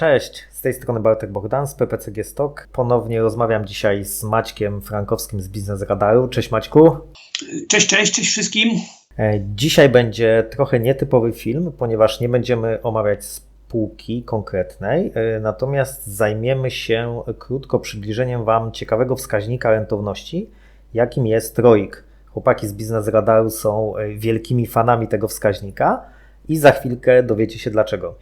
Cześć, z tej strony Bartek Bogdan z PPCG Stock. Ponownie rozmawiam dzisiaj z Maćkiem Frankowskim z Biznes Radaru. Cześć Maćku. Cześć, cześć, cześć wszystkim. E, dzisiaj będzie trochę nietypowy film, ponieważ nie będziemy omawiać spółki konkretnej, e, natomiast zajmiemy się krótko przybliżeniem Wam ciekawego wskaźnika rentowności, jakim jest ROIC. Chłopaki z Biznes Radaru są e, wielkimi fanami tego wskaźnika i za chwilkę dowiecie się dlaczego.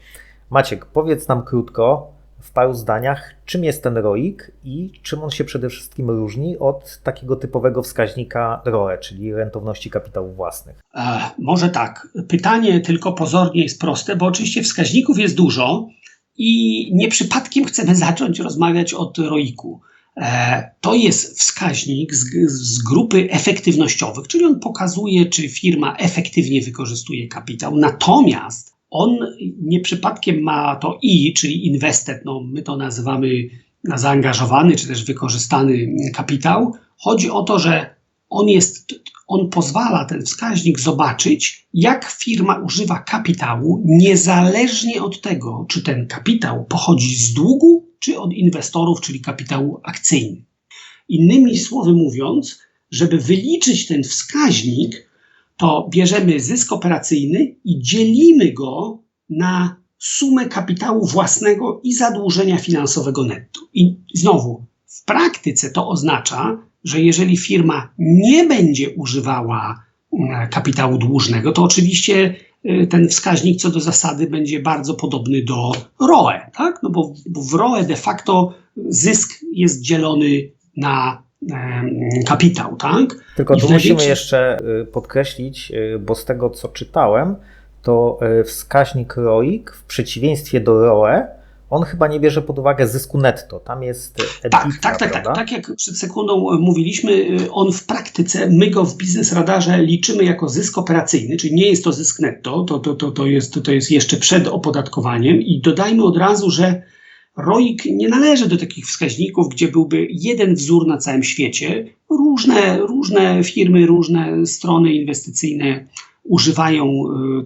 Maciek, powiedz nam krótko, w paru zdaniach, czym jest ten ROIC i czym on się przede wszystkim różni od takiego typowego wskaźnika ROE, czyli rentowności kapitałów własnych? E, może tak. Pytanie tylko pozornie jest proste, bo oczywiście wskaźników jest dużo i nie przypadkiem chcemy zacząć rozmawiać od ROIC-u. E, to jest wskaźnik z, z, grupy efektywnościowych, czyli on pokazuje, czy firma efektywnie wykorzystuje kapitał. Natomiast on nie przypadkiem ma to I, czyli invested, no my to nazywamy na zaangażowany czy też wykorzystany kapitał. Chodzi o to, że on jest, on pozwala ten wskaźnik zobaczyć, jak firma używa kapitału, niezależnie od tego, czy ten kapitał pochodzi z długu, czy od inwestorów, czyli kapitału akcyjny. Innymi słowy mówiąc, żeby wyliczyć ten wskaźnik, to bierzemy zysk operacyjny i dzielimy go na sumę kapitału własnego i zadłużenia finansowego netto. I znowu, w praktyce to oznacza, że jeżeli firma nie będzie używała mm, kapitału dłużnego, to oczywiście y, ten wskaźnik co do zasady będzie bardzo podobny do ROE, tak? No bo, bo w ROE de facto zysk jest dzielony na kapitał, tak? Tylko tu musimy jeszcze y, podkreślić, y, bo z tego co czytałem, to y, wskaźnik ROIC w przeciwieństwie do ROE, on chyba nie bierze pod uwagę zysku netto. Tam jest EBITDA, tak, tak, tak, tak. Tak jak przed sekundą mówiliśmy, on w praktyce, my go w biznes radarze liczymy jako zysk operacyjny, czyli nie jest to zysk netto, to, to, to, to, jest, to jest jeszcze przed opodatkowaniem i dodajmy od razu, że ROIC nie należy do takich wskaźników, gdzie byłby jeden wzór na całym świecie. Różne, różne firmy, różne strony inwestycyjne używają, y,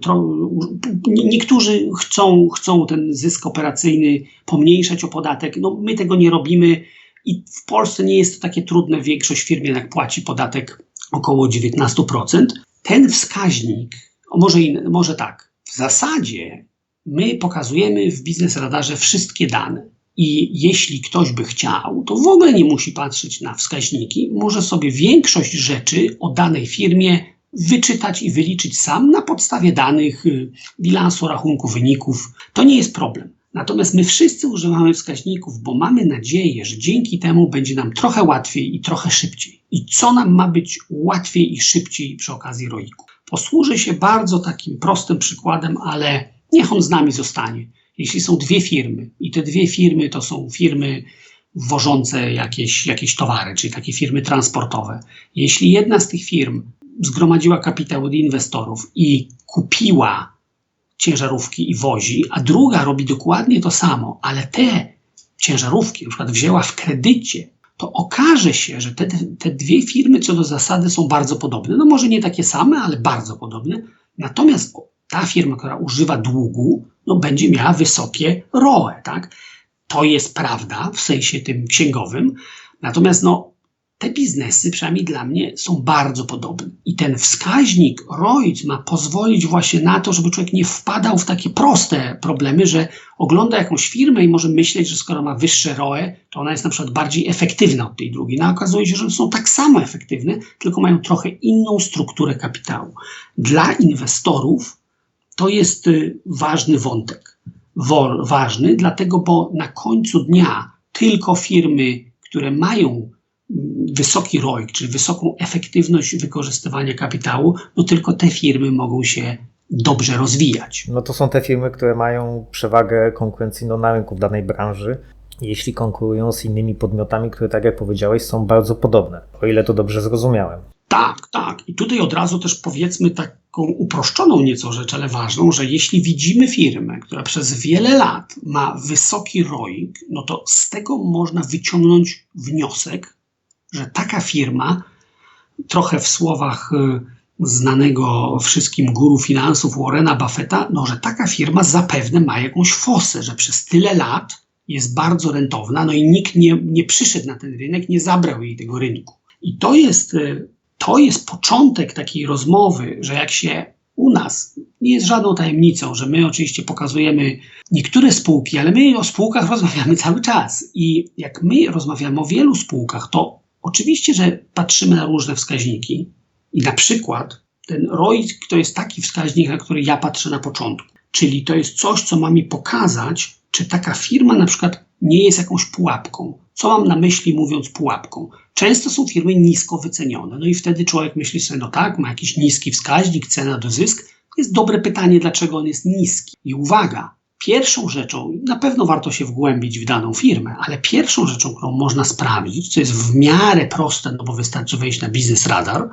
niektórzy chcą, chcą ten zysk operacyjny pomniejszać o podatek. No, my tego nie robimy i w Polsce nie jest to takie trudne. Większość firm jednak płaci podatek około 19%. Ten wskaźnik, może, może tak, w zasadzie my pokazujemy w Biznes Radarze wszystkie dane. I jeśli ktoś by chciał, to w ogóle nie musi patrzeć na wskaźniki, może sobie większość rzeczy o danej firmie wyczytać i wyliczyć sam na podstawie danych, y, bilansu, rachunku, wyników. To nie jest problem. Natomiast my wszyscy używamy wskaźników, bo mamy nadzieję, że dzięki temu będzie nam trochę łatwiej i trochę szybciej. I co nam ma być łatwiej i szybciej przy okazji ROIK-u? Posłużę się bardzo takim prostym przykładem, ale niech on z nami zostanie. Jeśli są dwie firmy i te dwie firmy to są firmy wożące jakieś, jakieś towary, czyli takie firmy transportowe. Jeśli jedna z tych firm zgromadziła kapitał od inwestorów i kupiła ciężarówki i wozi, a druga robi dokładnie to samo, ale te ciężarówki na przykład wzięła w kredycie, to okaże się, że te, te dwie firmy co do zasady są bardzo podobne. No może nie takie same, ale bardzo podobne. Natomiast ta firma, która używa długu, no będzie miała wysokie ROE, tak? To jest prawda w sensie tym księgowym. Natomiast no, te biznesy, przynajmniej dla mnie, są bardzo podobne. I ten wskaźnik ROIC ma pozwolić właśnie na to, żeby człowiek nie wpadał w takie proste problemy, że ogląda jakąś firmę i może myśleć, że skoro ma wyższe ROE, to ona jest na przykład bardziej efektywna od tej drugiej. No okazuje się, że są tak samo efektywne, tylko mają trochę inną strukturę kapitału. Dla inwestorów to jest y, ważny wątek. Ważny, dlatego, bo na końcu dnia tylko firmy, które mają wysoki ROIC, czyli wysoką efektywność wykorzystywania kapitału, no tylko te firmy mogą się dobrze rozwijać. No to są te firmy, które mają przewagę konkurencyjną na rynku w danej branży, jeśli konkurują z innymi podmiotami, które, tak jak powiedziałeś, są bardzo podobne, o ile to dobrze zrozumiałem. Tak, tak. I tutaj od razu też powiedzmy taką uproszczoną nieco rzecz, ale ważną, że jeśli widzimy firmę, która przez wiele lat ma wysoki ROIC, no to z tego można wyciągnąć wniosek, że taka firma, trochę w słowach y, znanego wszystkim guru finansów Warrena Buffetta, no, że taka firma zapewne ma jakąś fosę, że przez tyle lat jest bardzo rentowna, no i nikt nie, nie przyszedł na ten rynek, nie zabrał jej tego rynku. I to jest, y, to jest początek takiej rozmowy, że jak się u nas, nie jest żadną tajemnicą, że my oczywiście pokazujemy niektóre spółki, ale my o spółkach rozmawiamy cały czas. I jak my rozmawiamy o wielu spółkach, to oczywiście, że patrzymy na różne wskaźniki. I na przykład ten ROI to jest taki wskaźnik, na który ja patrzę na początku. Czyli to jest coś, co ma mi pokazać, czy taka firma na przykład nie jest jakąś pułapką. Co mam na myśli mówiąc pułapką? Często są firmy nisko wycenione. No i wtedy człowiek myśli sobie, no tak, ma jakiś niski wskaźnik, cena do zysk. Jest dobre pytanie, dlaczego on jest niski. I uwaga, pierwszą rzeczą, na pewno warto się wgłębić w daną firmę, ale pierwszą rzeczą, którą można sprawdzić, co jest w miarę proste, no bo wystarczy wejść na biznes radar,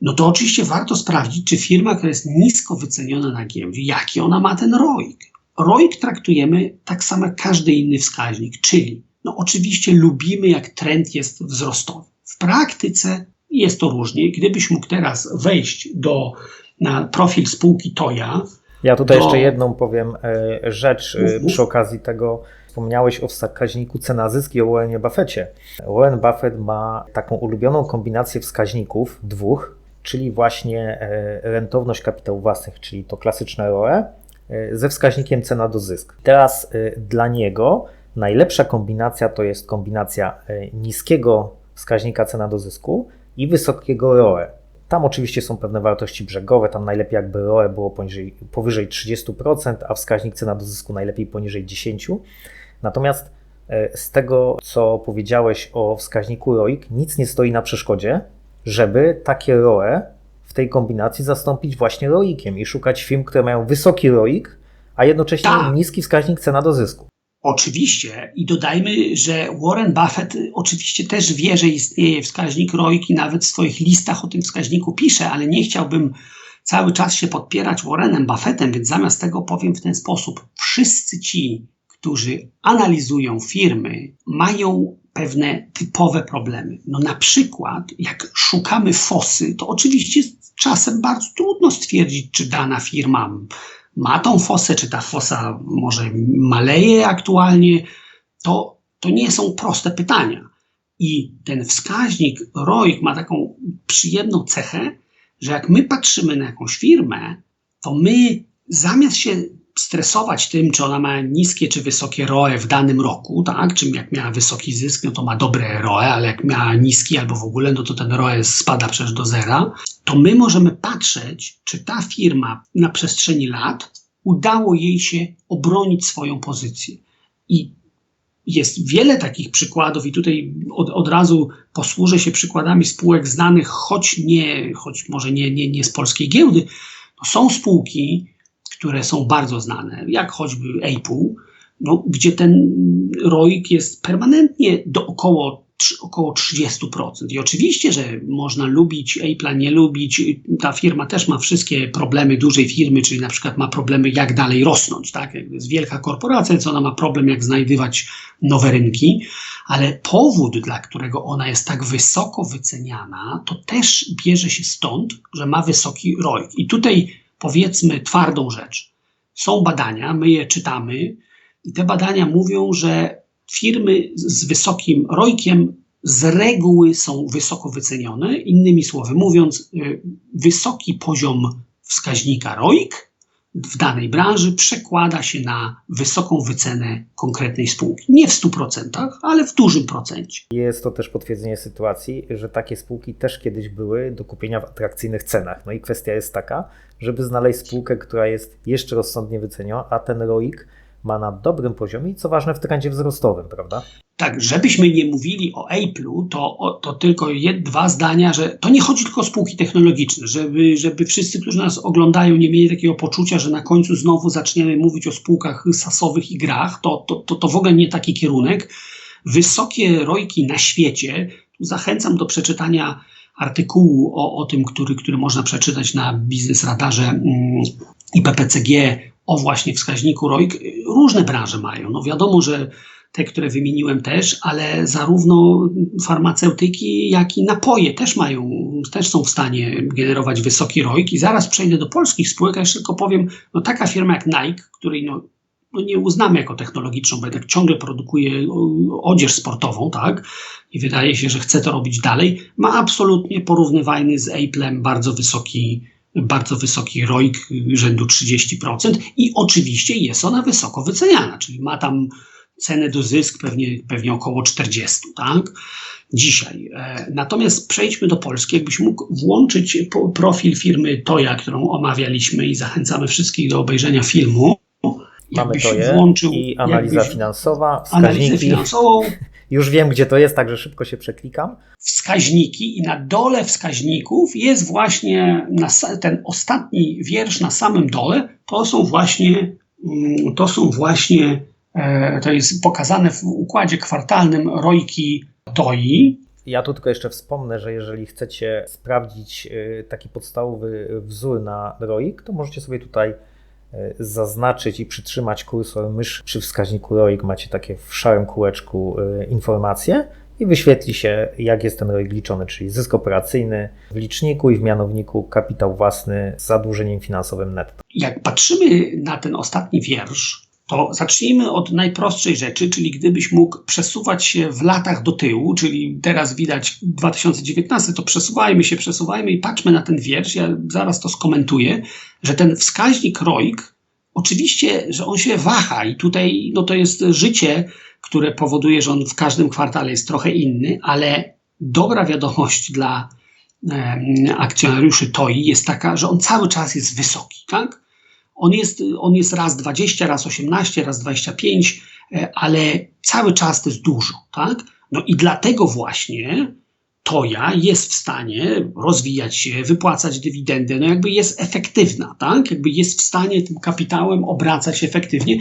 no to oczywiście warto sprawdzić, czy firma, która jest nisko wyceniona na giełdzie, jaki ona ma ten ROIC. ROIC traktujemy tak samo jak każdy inny wskaźnik, czyli no oczywiście lubimy, jak trend jest wzrostowy. W praktyce jest to różnie. Gdybyś mógł teraz wejść do, na profil spółki Toya, Ja tutaj To- jeszcze jedną powiem e, rzecz e, Mów, mów. przy okazji tego. Wspomniałeś o wskaźniku cena zysk i o Warrenie Buffetcie. Warren Buffett ma taką ulubioną kombinację wskaźników dwóch, czyli właśnie e, rentowność kapitału własnych, czyli to klasyczne ROE, e, ze wskaźnikiem cena do zysk. Teraz e, dla niego najlepsza kombinacja to jest kombinacja e, niskiego wskaźnika cena do zysku i wysokiego ROE. Tam oczywiście są pewne wartości brzegowe, tam najlepiej jakby ROE było poniżej, powyżej 30%, a wskaźnik cena do zysku najlepiej poniżej 10%. Natomiast e, z tego, co powiedziałeś o wskaźniku ROIC, nic nie stoi na przeszkodzie, żeby takie ROE w tej kombinacji zastąpić właśnie ROIC-iem i szukać firm, które mają wysoki ROIC, a jednocześnie Tak. niski wskaźnik cena do zysku. Oczywiście i dodajmy, że Warren Buffett oczywiście też wie, że istnieje wskaźnik ROIC i nawet w swoich listach o tym wskaźniku pisze, ale nie chciałbym cały czas się podpierać Warrenem Buffettem, więc zamiast tego powiem w ten sposób. Wszyscy ci, którzy analizują firmy, mają pewne typowe problemy. No na przykład, jak szukamy fosy, to oczywiście czasem bardzo trudno stwierdzić, czy dana firma ma tą fosę, czy ta fosa może maleje aktualnie, to, to nie są proste pytania. I ten wskaźnik ROIC ma taką przyjemną cechę, że jak my patrzymy na jakąś firmę, to my zamiast się stresować tym, czy ona ma niskie czy wysokie ROE w danym roku, tak? Czym jak miała wysoki zysk, no to ma dobre ROE, ale jak miała niski albo w ogóle, no to ten ROE spada przecież do zera, to my możemy patrzeć, czy ta firma na przestrzeni lat udało jej się obronić swoją pozycję. I jest wiele takich przykładów, i tutaj od, od razu posłużę się przykładami spółek znanych, choć nie, choć może nie, nie, nie z polskiej giełdy. To są spółki, które są bardzo znane, jak choćby Apple, no, gdzie ten ROIC jest permanentnie do około, około 30%. I oczywiście, że można lubić Apple'a, nie lubić. Ta firma też ma wszystkie problemy dużej firmy, czyli na przykład ma problemy, jak dalej rosnąć. Tak? Jak jest wielka korporacja, co ona ma problem, jak znajdywać nowe rynki, ale powód, dla którego ona jest tak wysoko wyceniana, to też bierze się stąd, że ma wysoki ROIC. I tutaj powiedzmy twardą rzecz. Są badania, my je czytamy, i te badania mówią, że firmy z wysokim ROICiem z reguły są wysoko wycenione. Innymi słowy mówiąc, y, wysoki poziom wskaźnika ROIC w danej branży przekłada się na wysoką wycenę konkretnej spółki. Nie w 100%, ale w dużym procencie. Jest to też potwierdzenie sytuacji, że takie spółki też kiedyś były do kupienia w atrakcyjnych cenach. No i kwestia jest taka, żeby znaleźć spółkę, która jest jeszcze rozsądnie wyceniona, a ten ROIC ma na dobrym poziomie i co ważne w trendzie wzrostowym, prawda? Tak, żebyśmy nie mówili o Apple'u, to, to tylko jed, dwa zdania, że to nie chodzi tylko o spółki technologiczne, żeby, żeby wszyscy, którzy nas oglądają, nie mieli takiego poczucia, że na końcu znowu zaczniemy mówić o spółkach sasowych i grach. To, to, to, to w ogóle nie taki kierunek. Wysokie rojki na świecie, tu zachęcam do przeczytania artykułu o, o tym, który, który można przeczytać na Biznes Radarze mm, i PPCG o właśnie wskaźniku ROIC. Różne branże mają. No wiadomo, że te, które wymieniłem też, ale zarówno farmaceutyki, jak i napoje też mają, też są w stanie generować wysoki ROIK. I zaraz przejdę do polskich spółek, a jeszcze tylko powiem, no taka firma jak Nike, której no, no nie uznamy jako technologiczną, bo jednak ciągle produkuje odzież sportową, tak? I wydaje się, że chce to robić dalej. Ma absolutnie porównywalny z Apple'em bardzo wysoki, bardzo wysoki ROIK rzędu 30% i oczywiście jest ona wysoko wyceniana, czyli ma tam cenę do zysk pewnie, pewnie około 40, tak? Dzisiaj. E, natomiast przejdźmy do Polski. Jakbyś mógł włączyć profil firmy Toja, którą omawialiśmy i zachęcamy wszystkich do obejrzenia filmu. Mamy to je włączył, i analiza finansowa, analizę finansową. Już wiem, gdzie to jest, także szybko się przeklikam. Wskaźniki i na dole wskaźników jest właśnie ten ostatni wiersz na samym dole. To są właśnie, mm, to są właśnie, e, to jest pokazane w układzie kwartalnym rojki TOI. Ja tu tylko jeszcze wspomnę, że jeżeli chcecie sprawdzić e, taki podstawowy wzór na ROIK, to możecie sobie tutaj zaznaczyć i przytrzymać kursor mysz przy wskaźniku ROIC macie takie w szarym kółeczku e, informacje i wyświetli się, jak jest ten ROIC liczony, czyli zysk operacyjny w liczniku i w mianowniku kapitał własny z zadłużeniem finansowym netto. Jak patrzymy na ten ostatni wiersz, to zacznijmy od najprostszej rzeczy, czyli gdybyś mógł przesuwać się w latach do tyłu, czyli teraz widać 2019, to przesuwajmy się, przesuwajmy i patrzmy na ten wiersz. Ja zaraz to skomentuję, że ten wskaźnik ROIK, oczywiście, że on się waha i tutaj no to jest życie, które powoduje, że on w każdym kwartale jest trochę inny, ale dobra wiadomość dla akcjonariuszy TOI jest taka, że on cały czas jest wysoki, tak? On jest, on jest raz 20, raz 18, raz 25, e, ale cały czas to jest dużo, tak? No i dlatego właśnie Toja jest w stanie rozwijać się, wypłacać dywidendę, no jakby jest efektywna, tak? Jakby jest w stanie tym kapitałem obracać efektywnie.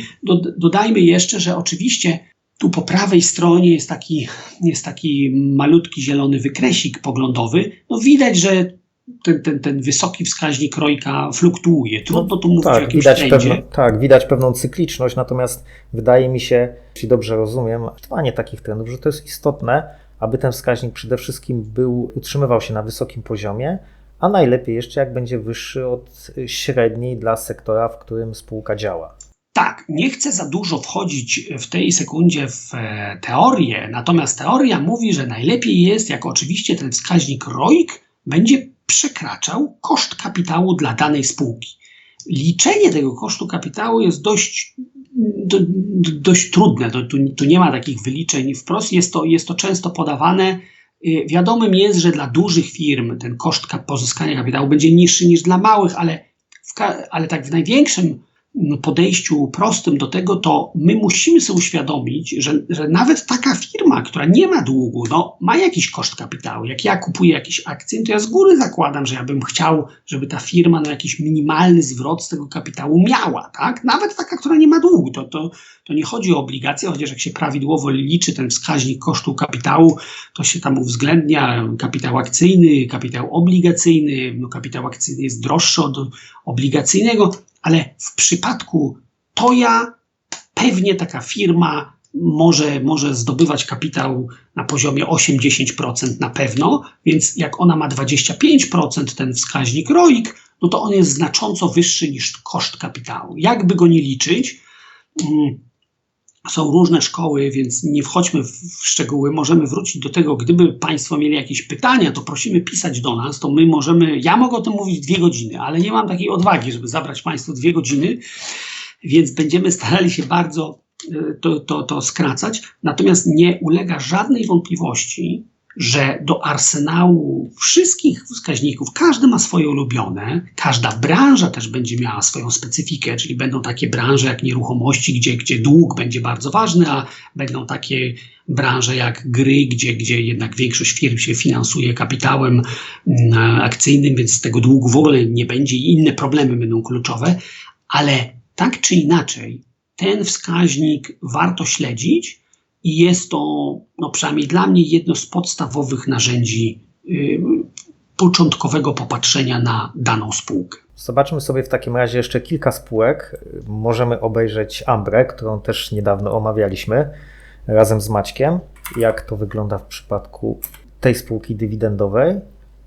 dodajmy jeszcze, że oczywiście tu po prawej stronie jest taki, jest taki malutki zielony wykresik poglądowy. No widać, że ten, ten, ten wysoki wskaźnik rojka fluktuuje. Trudno tu mówić tak, o jakimś widać pewno, Tak, widać pewną cykliczność, natomiast wydaje mi się, jeśli dobrze rozumiem, trwanie takich trendów, że to jest istotne, aby ten wskaźnik przede wszystkim był, utrzymywał się na wysokim poziomie, a najlepiej jeszcze jak będzie wyższy od średniej dla sektora, w którym spółka działa. Tak, nie chcę za dużo wchodzić w tej sekundzie w e, teorię, natomiast teoria mówi, że najlepiej jest, jak oczywiście ten wskaźnik ROIK będzie przekraczał koszt kapitału dla danej spółki. Liczenie tego kosztu kapitału jest dość, do, dość trudne. Tu, tu, nie ma takich wyliczeń wprost. Jest to, jest to często podawane. Y, wiadomym jest, że dla dużych firm ten koszt pozyskania kapitału będzie niższy niż dla małych, ale, w, ale tak w największym podejściu prostym do tego, to my musimy sobie uświadomić, że, że nawet taka firma, która nie ma długu, no, ma jakiś koszt kapitału. Jak ja kupuję jakieś akcje, to ja z góry zakładam, że ja bym chciał, żeby ta firma no, jakiś minimalny zwrot z tego kapitału miała. Tak? Nawet taka, która nie ma długu. To, to, to nie chodzi o obligacje, chociaż jak się prawidłowo liczy ten wskaźnik kosztu kapitału, to się tam uwzględnia kapitał akcyjny, kapitał obligacyjny. No, kapitał akcyjny jest droższy od obligacyjnego ale w przypadku Toja pewnie taka firma może, może zdobywać kapitał na poziomie 8-10% na pewno, więc jak ona ma 25% ten wskaźnik ROIK, no to on jest znacząco wyższy niż koszt kapitału. Jakby go nie liczyć, mm, są różne szkoły, więc nie wchodźmy w szczegóły. Możemy wrócić do tego, gdyby Państwo mieli jakieś pytania, to prosimy pisać do nas, to my możemy, ja mogę o tym mówić dwie godziny, ale nie mam takiej odwagi, żeby zabrać Państwu dwie godziny, więc będziemy starali się bardzo e, to, to, to skracać. Natomiast nie ulega żadnej wątpliwości, że do arsenału wszystkich wskaźników, każdy ma swoje ulubione, każda branża też będzie miała swoją specyfikę, czyli będą takie branże jak nieruchomości, gdzie, gdzie dług będzie bardzo ważny, a będą takie branże jak gry, gdzie, gdzie jednak większość firm się finansuje kapitałem mm, akcyjnym, więc tego długu w ogóle nie będzie i inne problemy będą kluczowe, ale tak czy inaczej, ten wskaźnik warto śledzić, i jest to, no przynajmniej dla mnie, jedno z podstawowych narzędzi y, początkowego popatrzenia na daną spółkę. Zobaczmy sobie w takim razie jeszcze kilka spółek. Możemy obejrzeć Ambre, którą też niedawno omawialiśmy. razem z Maćkiem, jak to wygląda w przypadku tej spółki dywidendowej.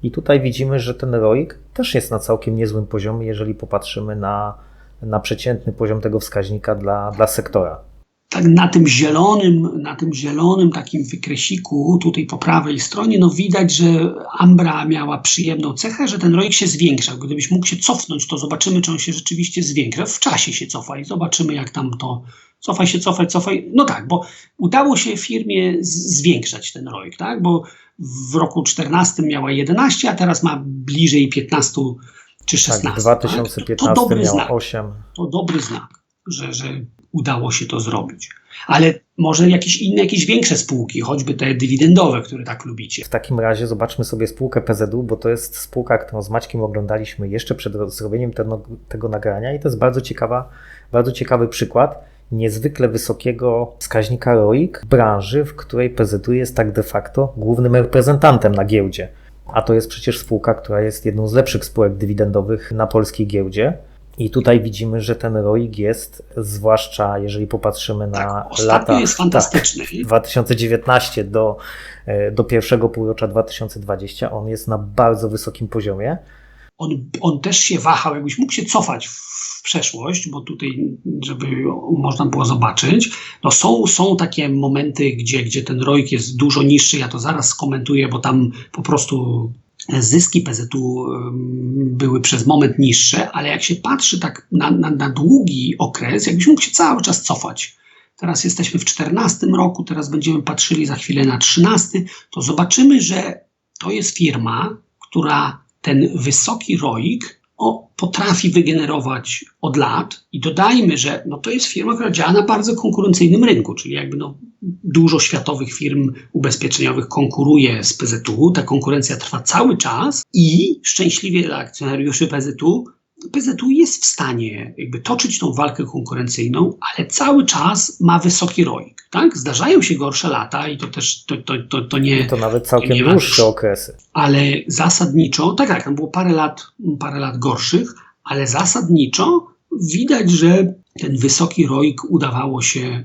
I tutaj widzimy, że ten ROIK też jest na całkiem niezłym poziomie, jeżeli popatrzymy na, na przeciętny poziom tego wskaźnika dla, dla sektora tak na tym zielonym, na tym zielonym takim wykresiku tutaj po prawej stronie, no widać, że Ambra miała przyjemną cechę, że ten rojek się zwiększał. Gdybyś mógł się cofnąć, to zobaczymy, czy on się rzeczywiście zwiększa. W czasie się cofa i zobaczymy, jak tam to cofaj się, cofaj, cofaj. No tak, bo udało się firmie zwiększać ten rojek, tak? Bo w roku 14 miała 11, a teraz ma bliżej 15 czy 16. Tak, w 2015 tak? to, miała znak. 8. To dobry znak, że, że udało się to zrobić. Ale może jakieś inne, jakieś większe spółki, choćby te dywidendowe, które tak lubicie. W takim razie zobaczmy sobie spółkę PZU, bo to jest spółka, którą z Maćkiem oglądaliśmy jeszcze przed zrobieniem tego, tego nagrania i to jest bardzo ciekawa, bardzo ciekawy przykład niezwykle wysokiego wskaźnika ROIC w branży, w której PZU jest tak de facto głównym reprezentantem na giełdzie. A to jest przecież spółka, która jest jedną z lepszych spółek dywidendowych na polskiej giełdzie. I tutaj widzimy, że ten ROIG jest, zwłaszcza jeżeli popatrzymy na tak, lata jest fantastyczny. Tak, 2019 do, e, do pierwszego półrocza 2020, on jest na bardzo wysokim poziomie. On, on też się wahał, jakbyś mógł się cofać w przeszłość, bo tutaj, żeby można było zobaczyć, no są, są takie momenty, gdzie, gdzie ten ROIG jest dużo niższy, ja to zaraz skomentuję, bo tam po prostu zyski PZU były przez moment niższe, ale jak się patrzy tak na, na, na długi okres, jakbyś mógł się cały czas cofać. Teraz jesteśmy w 14 roku, teraz będziemy patrzyli za chwilę na 13, to zobaczymy, że to jest firma, która ten wysoki ROIK o, potrafi wygenerować od lat i dodajmy, że no, to jest firma, która działa na bardzo konkurencyjnym rynku, czyli jakby no, dużo światowych firm ubezpieczeniowych konkuruje z PZU, ta konkurencja trwa cały czas i szczęśliwie dla akcjonariuszy PZU PZU jest w stanie jakby toczyć tą walkę konkurencyjną, ale cały czas ma wysoki ROIK. Tak? Zdarzają się gorsze lata i to też to, to, to, to nie. To nawet całkiem dłuższe okresy. Ale zasadniczo, tak, tak, tam było parę lat, parę lat gorszych, ale zasadniczo widać, że ten wysoki ROIK udawało się,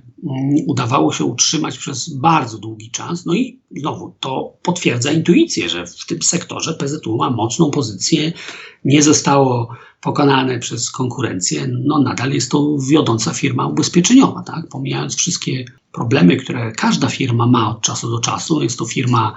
udawało się utrzymać przez bardzo długi czas. No i znowu to potwierdza intuicję, że w tym sektorze PZU ma mocną pozycję, nie zostało pokonane przez konkurencję. No nadal jest to wiodąca firma ubezpieczeniowa, tak? Pomijając wszystkie problemy, które każda firma ma od czasu do czasu. Jest to firma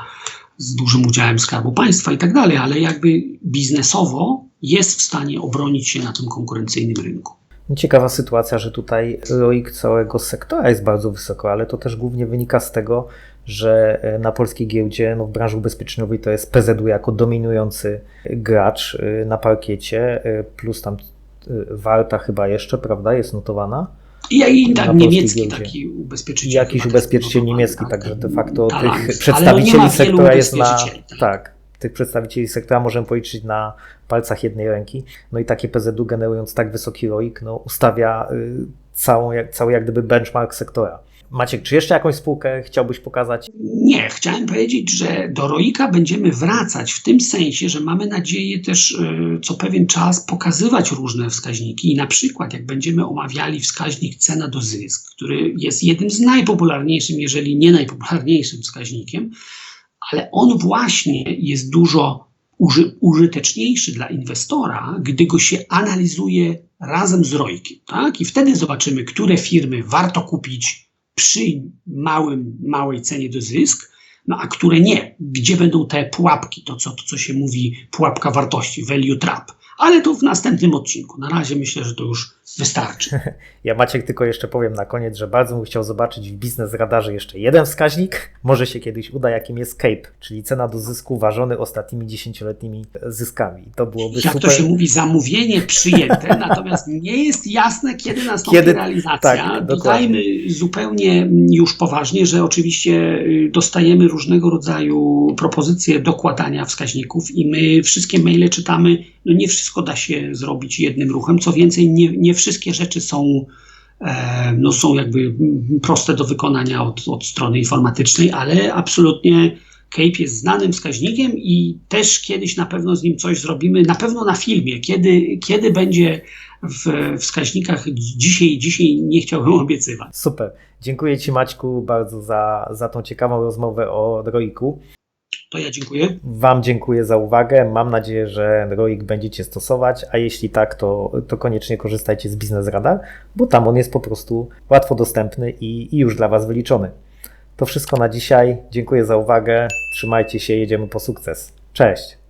z dużym udziałem Skarbu Państwa i tak dalej, ale jakby biznesowo jest w stanie obronić się na tym konkurencyjnym rynku. Ciekawa sytuacja, że tutaj ROIK całego sektora jest bardzo wysoko, ale to też głównie wynika z tego, że e, na polskiej giełdzie, no w branży ubezpieczeniowej to jest PZU jako dominujący gracz e, na parkiecie, e, plus tam Warta chyba jeszcze, prawda, jest notowana. I, i tak, niemiecki giełdzie. taki ubezpieczyciel. Jakiś ubezpieczyciel niemiecki, także de facto tak, tych przedstawicieli no sektora jest na... Tak. tak, tych przedstawicieli sektora możemy policzyć na palcach jednej ręki. No i takie PZU generując tak wysoki ROIK, no ustawia y, całą, cały jak gdyby benchmark sektora. Maciek, czy jeszcze jakąś spółkę chciałbyś pokazać? Nie, chciałem powiedzieć, że do Roika będziemy wracać w tym sensie, że mamy nadzieję też y, co pewien czas pokazywać różne wskaźniki i na przykład jak będziemy omawiali wskaźnik cena do zysk, który jest jednym z najpopularniejszym, jeżeli nie najpopularniejszym wskaźnikiem, ale on właśnie jest dużo uży, użyteczniejszy dla inwestora, gdy go się analizuje razem z ROIkiem. Tak? I wtedy zobaczymy, które firmy warto kupić przy małym, małej cenie do zysk, no a które nie. Gdzie będą te pułapki, to co, to co się mówi pułapka wartości, value trap ale to w następnym odcinku. Na razie myślę, że to już wystarczy. Ja Maciek tylko jeszcze powiem na koniec, że bardzo bym chciał zobaczyć w biznes radarze jeszcze jeden wskaźnik. Może się kiedyś uda, jakim jest CAPE, czyli cena do zysku ważony ostatnimi dziesięcioletnimi zyskami. To byłoby Jak super. to się mówi, zamówienie przyjęte, natomiast nie jest jasne, kiedy nastąpi kiedy... realizacja. Tak, Dodajmy zupełnie już poważnie, że oczywiście y, dostajemy różnego rodzaju propozycje dokładania wskaźników i my wszystkie maile czytamy, no nie wszystko da się zrobić jednym ruchem. Co więcej, nie, nie wszystkie rzeczy są, e, no są jakby proste do wykonania od, od strony informatycznej, ale absolutnie Cape jest znanym wskaźnikiem i też kiedyś na pewno z nim coś zrobimy, na pewno na filmie, kiedy, kiedy będzie w wskaźnikach dzisiaj, dzisiaj nie chciałbym obiecywać. Super. Dziękuję Ci Maćku bardzo za, za tą ciekawą rozmowę o Droiku. To ja dziękuję. Wam dziękuję za uwagę. Mam nadzieję, że Droik będziecie stosować, a jeśli tak, to, to koniecznie korzystajcie z Biznes Radar, bo tam on jest po prostu łatwo dostępny i, i już dla Was wyliczony. To wszystko na dzisiaj. Dziękuję za uwagę. Trzymajcie się, jedziemy po sukces. Cześć.